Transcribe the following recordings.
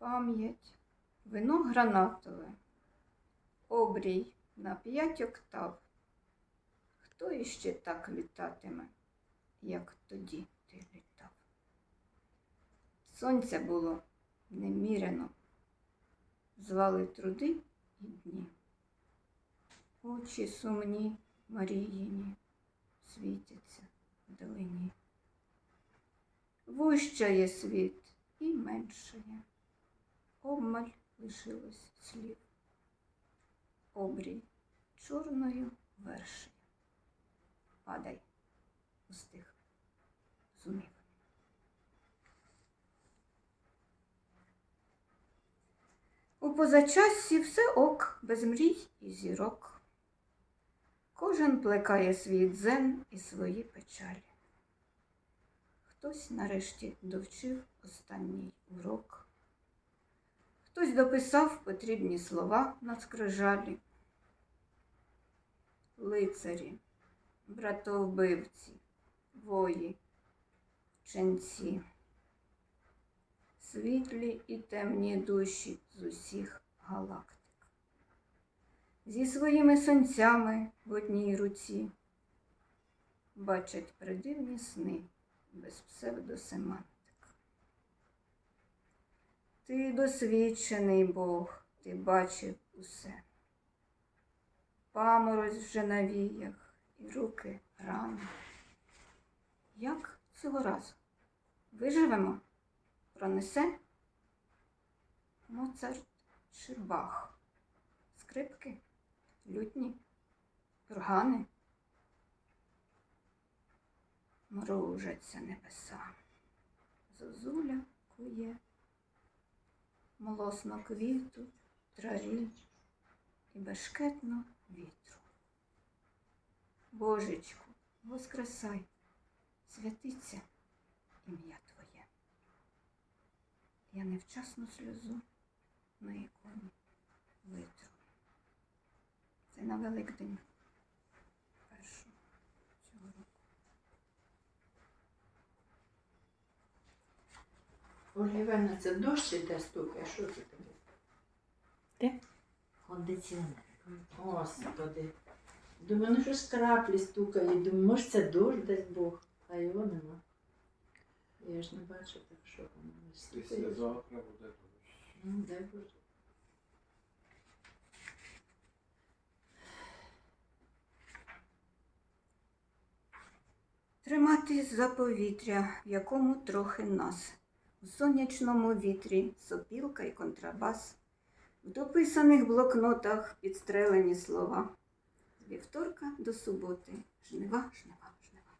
пам'ять, вино гранатове, обрій на п'ять октав. Хто іще так літатиме, як тоді ти літав? Сонця було неміряно, звали труди і дні. Очі сумні Маріїні світяться вдалині. Вущає світ і меншає, обмаль лишилось слів. Обрій чорною вершею. Падай, устиг, зумів. У позачассі все ок, без мрій і зірок. Кожен плекає свій дзен і свої печалі. Хтось нарешті довчив останній урок. Хтось дописав потрібні слова на скрижалі. Лицарі, братовбивці, вої, ченці, світлі і темні душі з усіх галактик. Зі своїми сонцями в одній руці бачать придивні сни без псевдосемантик. Ти досвідчений Бог, ти бачив усе. Паморозь вже на віях і руки рани. Як цього разу? Виживемо? Пронесе? Моцарт чи Бах? Скрипки, лютні, органи? Мружаться небеса. Зозуля кує, молосно квіту, траві і бешкетно вітру. Божечку, воскресай, святиться ім'я Твоє. Я невчасну сльозу на іконі витру. Це на Великдень Ольга Івановна, це дощ іде стукає, що це тобі? Де? Кондиціонер. Господи. Думаю, ну щось краплі стукає. Думаю, може це дощ десь Бог, а його нема. Я ж не бачу, так що воно не Після стукає. завтра буде дощ. Ну, дай Боже. Триматись за повітря, в якому трохи нас, в сонячному вітрі, сопілка і контрабас, в дописаних блокнотах підстрелені слова. З вівторка до суботи, жнива, жнива, жнива.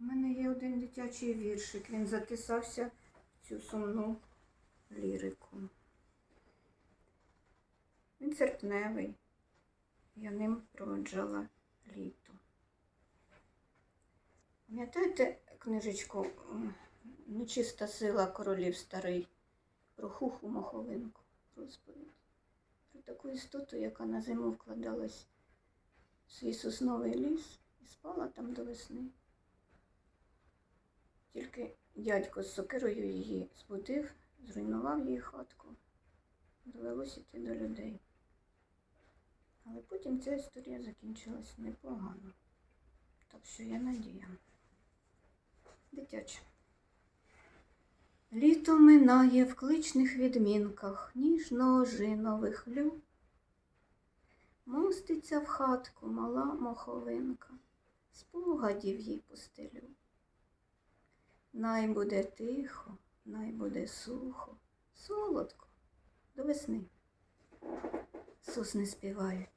У мене є один дитячий віршик, він затисався в цю сумну лірику. Він серпневий. Я ним проводжала літо. Пам'ятаєте книжечку Нечиста сила королів старий про хуху моховинку розповідь? Про таку істоту, яка на зиму вкладалась в свій сосновий ліс і спала там до весни. Тільки дядько з сокирою її збудив, зруйнував її хатку. Довелось іти до людей. Але потім ця історія закінчилась непогано. Так що є надія. Дитяча. Літо минає в кличних відмінках ніжно-ожинових лю. Моститься в хатку мала моховинка, спогадів їй постелю. Най буде тихо, най буде сухо, солодко до весни. Сосни співають,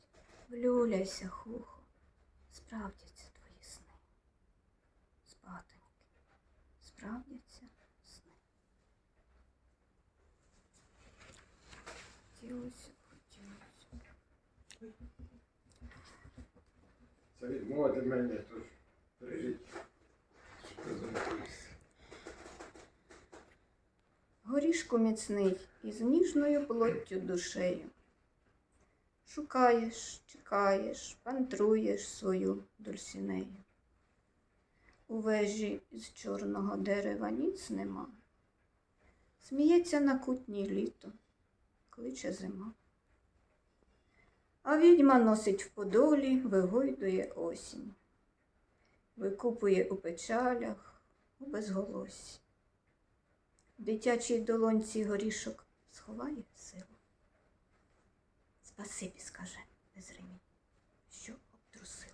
влюляйся, хухо, справдяться твої сни. Спатоньки, справдяться сни. Хотілося, хотілося. Це відмова для мене, тож. Презентуйся. Горішку міцний із ніжною плоттю душею. Шукаєш, чекаєш, пантруєш свою дульсінею. У вежі з чорного дерева ніц нема. Сміється на кутні літо, кличе зима. А відьма носить в подолі, вигойдує осінь, викупує у печалях, у безголосі. В дитячій долонці горішок сховає силу. Спасибі, скаже безремінь, що обтрусила.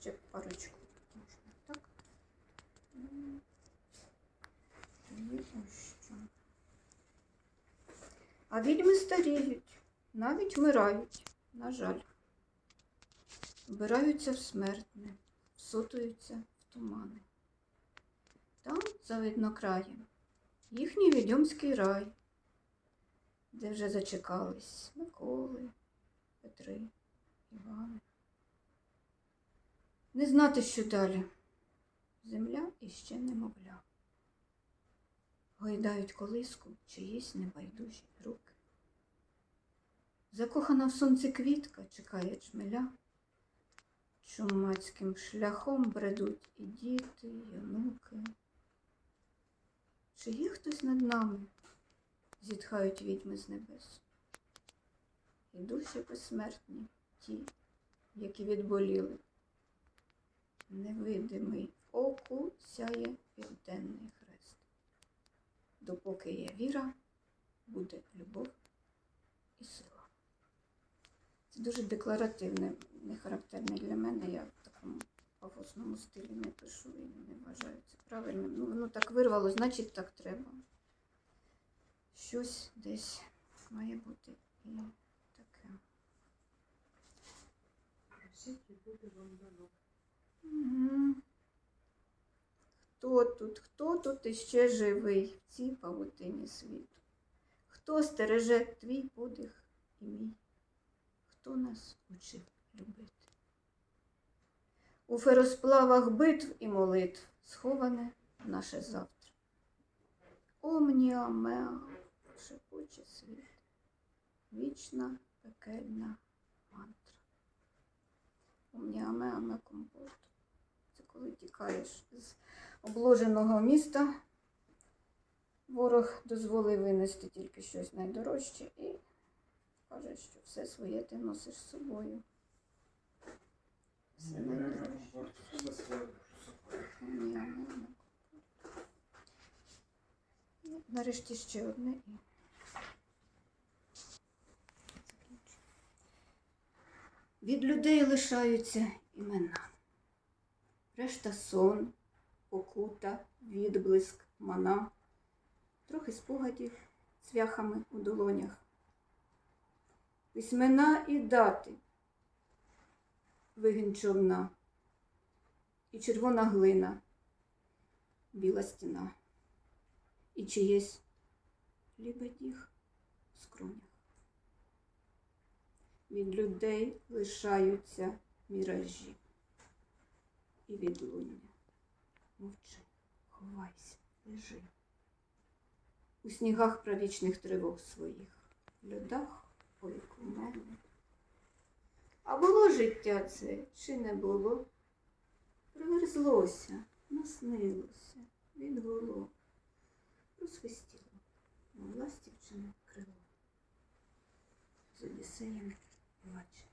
Ще парочку можна, так? Ось що. А відьми старіють, навіть вмирають, на жаль. Вбираються в смертне, всотуються в тумани. Там, за виднокраєм, їхній відьомський рай, де вже зачекались Миколи, Петри, Івани. Не знати, що далі. Земля іще немовля. Гойдають колиску чиїсь небайдужі руки. Закохана в сонце квітка чекає чмеля. Чумацьким шляхом бредуть і діти, і онуки. Чи є хтось над нами? зітхають відьми з небес. І душі безсмертні, ті, які відболіли. Невидимий оку сяє південний хрест. Допоки є віра, буде любов і сила. Це дуже декларативне, не характерне для мене. Я пафосному стилі не пишу і не вважаю це правильним. Ну, воно так вирвало, значить так треба. Щось десь має бути і таке. Хто тут, хто тут іще живий в цій павутині світу? Хто стереже твій подих і мій? Хто нас учив любити? У феросплавах битв і молитв сховане наше завтра. Омніа меа шепоче світ, вічна пекельна мантра. Омніа меа ме компот. Це коли тікаєш з обложеного міста. Ворог дозволив винести тільки щось найдорожче і каже, що все своє ти носиш з собою. Все найдорожче. Все своє. Ні, ні, ні. Ну, Нарешті ще одне і. Від людей лишаються імена. Решта сон, покута, відблиск, мана, трохи спогадів цвяхами у долонях. Письмена і дати, вигін човна і червона глина, біла стіна, і чиєсь лібедіх в скронях. Від людей лишаються міражі і відлуння. Мовчи, ховайся, лежи. У снігах правічних тривог своїх, в льодах ой мене. А було життя це чи не було? Приверзлося, наснилося, відгуло, просвистіло, на ластівчине крило. З Одіссеєм плаче